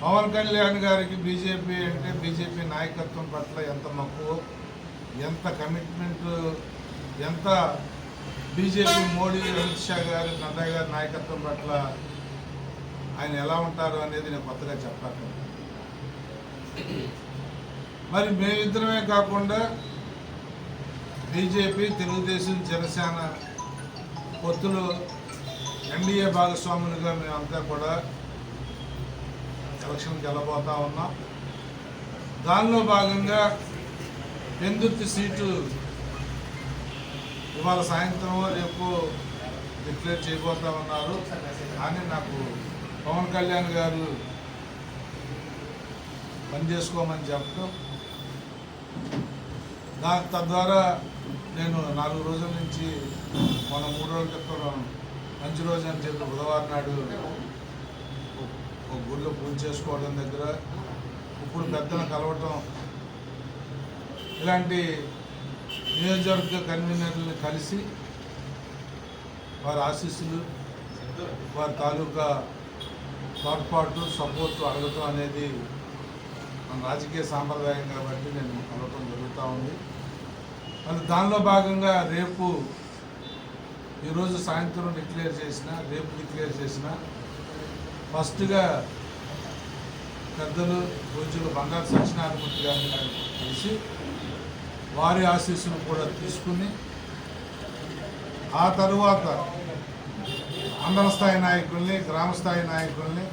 పవన్ కళ్యాణ్ గారికి బీజేపీ అంటే బీజేపీ నాయకత్వం పట్ల ఎంత మక్కువ ఎంత కమిట్మెంట్ ఎంత బీజేపీ మోడీ అమిత్ షా గారు నడ్డా గారి నాయకత్వం పట్ల ఆయన ఎలా ఉంటారు అనేది నేను కొత్తగా చెప్పాను మరి మేమిద్దరమే కాకుండా బీజేపీ తెలుగుదేశం జనసేన పొత్తులు ఎన్డీఏ భాగస్వాములుగా మేమంతా కూడా పక్షం గెలబోతా ఉన్నాం దానిలో భాగంగా పెందుర్తి సీటు ఇవాళ సాయంత్రం రేపు డిక్లేర్ చేయబోతా ఉన్నారు? కానీ నాకు పవన్ కళ్యాణ్ గారు పని చేసుకోమని చెప్పడం దా తద్వారా నేను నాలుగు రోజుల నుంచి మన మూడు రోజుల క్రితం మంచి రోజు అని చెప్పి బుధవారం నాడు ఒక గుడిలో పూజ చేసుకోవడం దగ్గర ఇప్పుడు పెద్దను కలవటం ఇలాంటి నియోజకవర్గ కన్వీనర్లను కలిసి వారి ఆశీస్సులు వారి తాలూకా తోడ్పాటు సపోర్టు అడగటం అనేది మన రాజకీయ సాంప్రదాయం కాబట్టి నేను కలవటం జరుగుతూ ఉంది. మరి దానిలో భాగంగా రేపు ఈరోజు సాయంత్రం డిక్లేర్ చేసిన రేపు డిక్లేర్ చేసిన ఫస్ట్గా పెద్దలు పూజ్యులు బంగారు సత్యనారాయణమూర్తి గారిని కలిసి వారి ఆశీస్సులు కూడా తీసుకుని ఆ తరువాత మండల స్థాయి నాయకుల్ని గ్రామస్థాయి నాయకుల్ని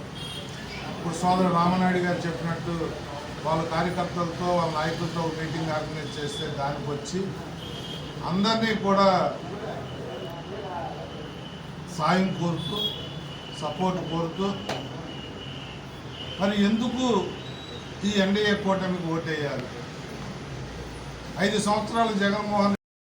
ఇప్పుడు సోదరు రామనాయుడు గారు చెప్పినట్టు వాళ్ళ కార్యకర్తలతో వాళ్ళ నాయకులతో మీటింగ్ ఆర్గనైజ్ చేస్తే దానికి వచ్చి అందరినీ కూడా సాయం కోరుతూ సపోర్ట్ కోరుతూ మరి ఎందుకు ఈ ఎన్డీఏ కూటమికి ఓటేయాలి? ఐదు సంవత్సరాలు జగన్మోహన్